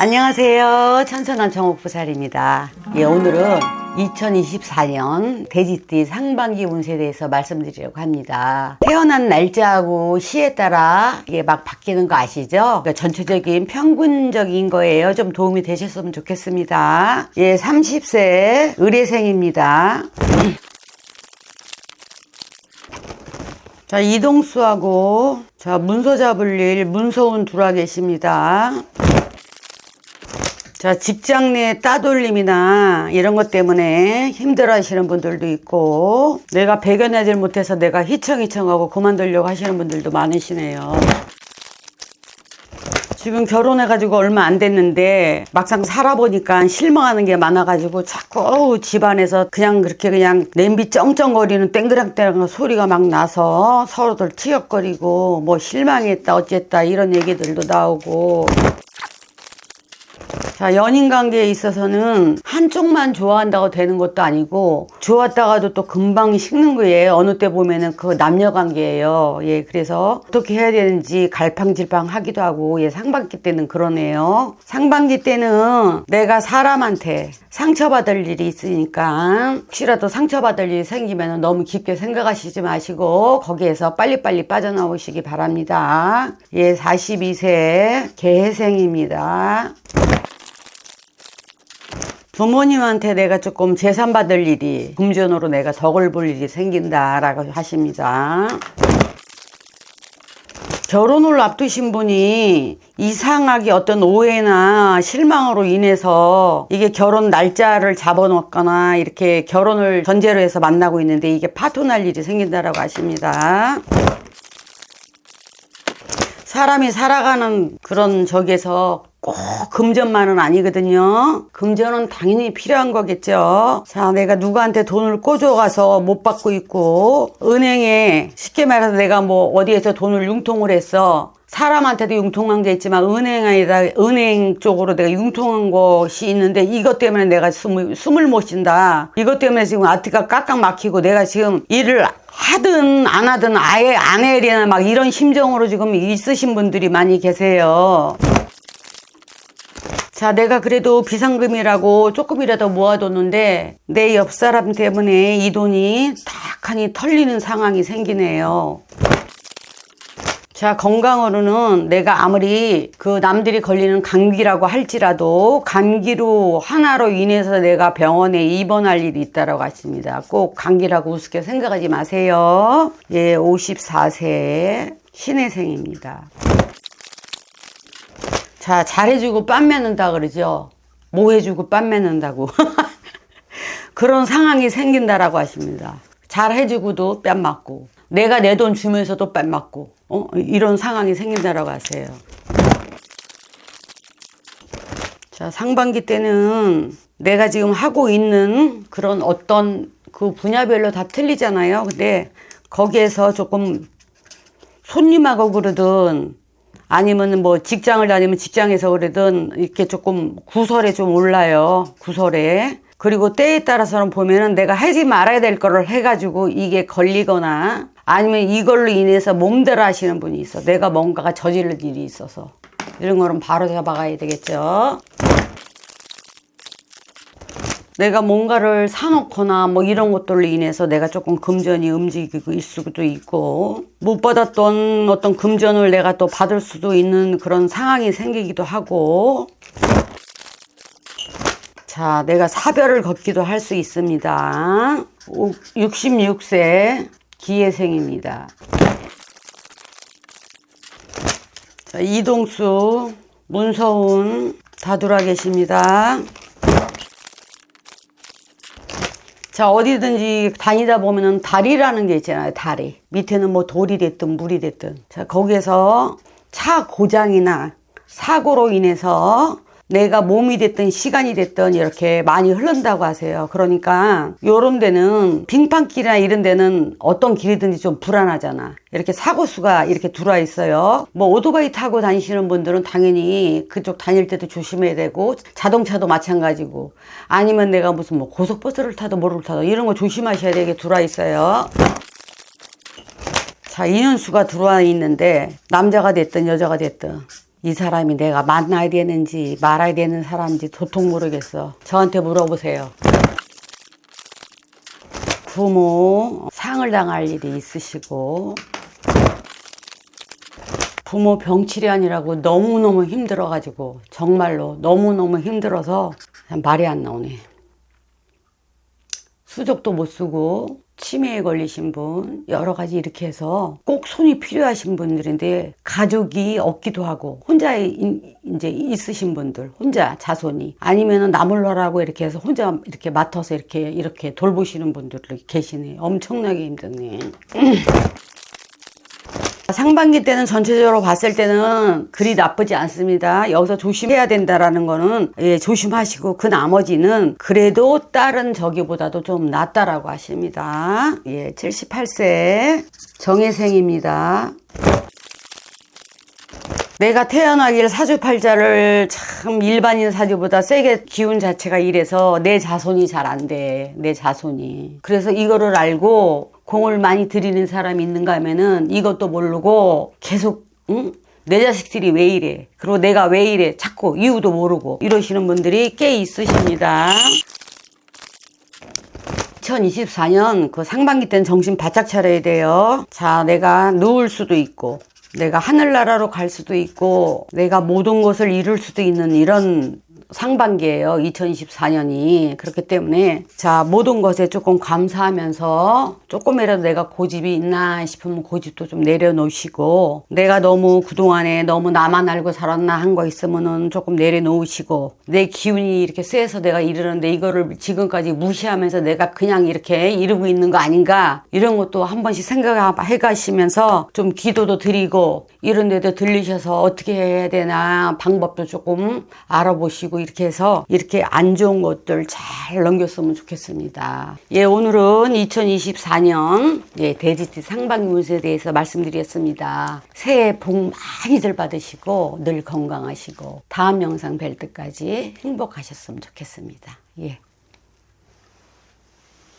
안녕하세요. 천천한 정옥부살입니다. 예, 오늘은 2024년 돼지띠 상반기 운세에 대해서 말씀드리려고 합니다. 태어난 날짜하고 시에 따라 이게 막 바뀌는 거 아시죠? 그러니까 전체적인 평균적인 거예요. 좀 도움이 되셨으면 좋겠습니다. 예, 30세 의뢰생입니다. 자, 이동수하고 자, 문서 잡을 일 문서운 들어와 계십니다. 자, 직장 내 따돌림이나 이런 것 때문에 힘들어 하시는 분들도 있고, 내가 배견하지 못해서 내가 희청희청하고 그만두려고 하시는 분들도 많으시네요. 지금 결혼해가지고 얼마 안 됐는데, 막상 살아보니까 실망하는 게 많아가지고, 자꾸, 어우, 집안에서 그냥 그렇게 그냥 냄비 쩡쩡거리는 땡그랑땡그랑 소리가 막 나서 서로들 티격거리고, 뭐 실망했다, 어쨌다, 이런 얘기들도 나오고, 자, 연인 관계에 있어서는 한쪽만 좋아한다고 되는 것도 아니고, 좋았다가도 또 금방 식는 거예요. 어느 때 보면은 그 남녀 관계예요. 예, 그래서 어떻게 해야 되는지 갈팡질팡 하기도 하고, 예, 상반기 때는 그러네요. 상반기 때는 내가 사람한테 상처받을 일이 있으니까, 혹시라도 상처받을 일이 생기면 너무 깊게 생각하시지 마시고, 거기에서 빨리빨리 빠져나오시기 바랍니다. 예, 42세 개해생입니다. 부모님한테 내가 조금 재산 받을 일이 금전으로 내가 덕을 볼 일이 생긴다라고 하십니다. 결혼을 앞두신 분이 이상하게 어떤 오해나 실망으로 인해서 이게 결혼 날짜를 잡아놓거나 이렇게 결혼을 전제로 해서 만나고 있는데 이게 파토 날 일이 생긴다라고 하십니다. 사람이 살아가는 그런 적에서 꼭 금전만은 아니거든요. 금전은 당연히 필요한 거겠죠. 자, 내가 누구한테 돈을 꿔줘가서 못 받고 있고, 은행에 쉽게 말해서 내가 뭐 어디에서 돈을 융통을 했어. 사람한테도 융통한 게 있지만 은행에다 은행 쪽으로 내가 융통한 것이 있는데 이것 때문에 내가 숨을 숨을 못 쉰다. 이것 때문에 지금 아트가 깍깍 막히고 내가 지금 일을 하든 안 하든 아예 안 해야 막 이런 심정으로 지금 있으신 분들이 많이 계세요. 자, 내가 그래도 비상금이라고 조금이라도 모아뒀는데 내 옆 사람 때문에 이 돈이 탁하니 털리는 상황이 생기네요. 자, 건강으로는 내가 아무리 그 남들이 걸리는 감기라고 할지라도 감기로 하나로 인해서 내가 병원에 입원할 일이 있다라고 하십니다. 꼭 감기라고 우습게 생각하지 마세요. 예, 54세 신혜생입니다. 자, 잘해주고 빤 매는다 그러죠. 뭐 해주고 빤 매는다고. 그런 상황이 생긴다라고 하십니다. 잘해주고도 뺨 맞고, 내가 내 돈 주면서도 뺨 맞고, 어? 이런 상황이 생긴다라고 하세요. 자, 상반기 때는 내가 지금 하고 있는 그런 어떤 그 분야별로 다 틀리잖아요. 근데 거기에서 조금 손님하고 그러든 아니면 뭐 직장을 다니면 직장에서 그러든 이렇게 조금 구설에 좀 올라요. 구설에. 그리고 때에 따라서는 보면은 내가 하지 말아야 될 거를 해가지고 이게 걸리거나 아니면 이걸로 인해서 몸대로 하시는 분이 있어. 내가 뭔가가 저지를 일이 있어서. 이런 거는 바로 잡아가야 되겠죠. 내가 뭔가를 사놓거나 뭐 이런 것들로 인해서 내가 조금 금전이 움직이고 있을 수도 있고 못 받았던 어떤 금전을 내가 또 받을 수도 있는 그런 상황이 생기기도 하고. 자 내가 사별을 걷기도 할 수 있습니다. 66세 기회생입니다. 자 이동수 문서운 다돌아 계십니다 자, 어디든지 다니다 보면은 다리라는 게 있잖아요, 다리. 밑에는 뭐 돌이 됐든 물이 됐든. 자, 거기에서 차 고장이나 사고로 인해서 내가 몸이 됐든 시간이 됐든 이렇게 많이 흐른다고 하세요. 그러니까 요런 데는 빙판길이나 이런 데는 어떤 길이든지 좀 불안하잖아. 이렇게 사고 수가 이렇게 들어와 있어요. 뭐 오토바이 타고 다니시는 분들은 당연히 그쪽 다닐 때도 조심해야 되고 자동차도 마찬가지고 아니면 내가 무슨 뭐 고속버스를 타도 뭐를 타도 이런 거 조심하셔야 되게 들어와 있어요. 자, 인연수가 들어와 있는데 남자가 됐든 여자가 됐든 이 사람이 내가 만나야 되는지 말아야 되는 사람인지 도통 모르겠어. 저한테 물어보세요. 부모 상을 당할 일이 있으시고 부모 병치레하니라고 너무너무 힘들어가지고 정말로 너무너무 힘들어서 말이 안 나오네. 수족도 못 쓰고 치매에 걸리신 분 여러 가지 이렇게 해서 꼭 손이 필요하신 분들인데 가족이 없기도 하고 혼자 이- 이제 있으신 분들 혼자 자손이 아니면은 나물러라고 이렇게 해서 혼자 이렇게 맡아서 이렇게 이렇게 돌보시는 분들이 계시네 엄청나게 힘드네. 상반기 때는 전체적으로 봤을 때는 그리 나쁘지 않습니다. 여기서 조심해야 된다라는 거는 예, 조심하시고 그 나머지는 그래도 다른 저기보다도 좀 낫다라고 하십니다. 예, 78세 정혜생입니다. 내가 태어나길 사주팔자를 참 일반인 사주보다 세게 기운 자체가 이래서 내 자손이 잘 안 돼. 내 자손이. 그래서 이거를 알고 공을 많이 들이는 사람이 있는가 하면은 이것도 모르고 계속 응? 내 자식들이 왜 이래? 그리고 내가 왜 이래? 자꾸 이유도 모르고 이러시는 분들이 꽤 있으십니다. 2024년 그 상반기 때는 정신 바짝 차려야 돼요. 자, 내가 누울 수도 있고, 내가 하늘나라로 갈 수도 있고, 내가 모든 것을 이룰 수도 있는 이런 상반기예요. 2024년이. 그렇기 때문에 자, 모든 것에 조금 감사하면서 조금이라도 내가 고집이 있나 싶으면 고집도 좀 내려놓으시고 내가 너무 그동안에 너무 나만 알고 살았나 한 거 있으면은 조금 내려놓으시고 내 기운이 이렇게 세서 내가 이러는데 이거를 지금까지 무시하면서 내가 그냥 이렇게 이러고 있는 거 아닌가 이런 것도 한 번씩 생각해 가시면서 좀 기도도 드리고 이런 데도 들리셔서 어떻게 해야 되나 방법도 조금 알아보시 고 이렇게 해서 이렇게 안 좋은 것들 잘 넘겼으면 좋겠습니다. 예, 오늘은 2024년 예, 돼지띠 상반기 운세에 대해서 말씀드렸습니다. 새해 복 많이들 받으시고 늘 건강하시고 다음 영상 뵐 때까지 행복하셨으면 좋겠습니다. 예.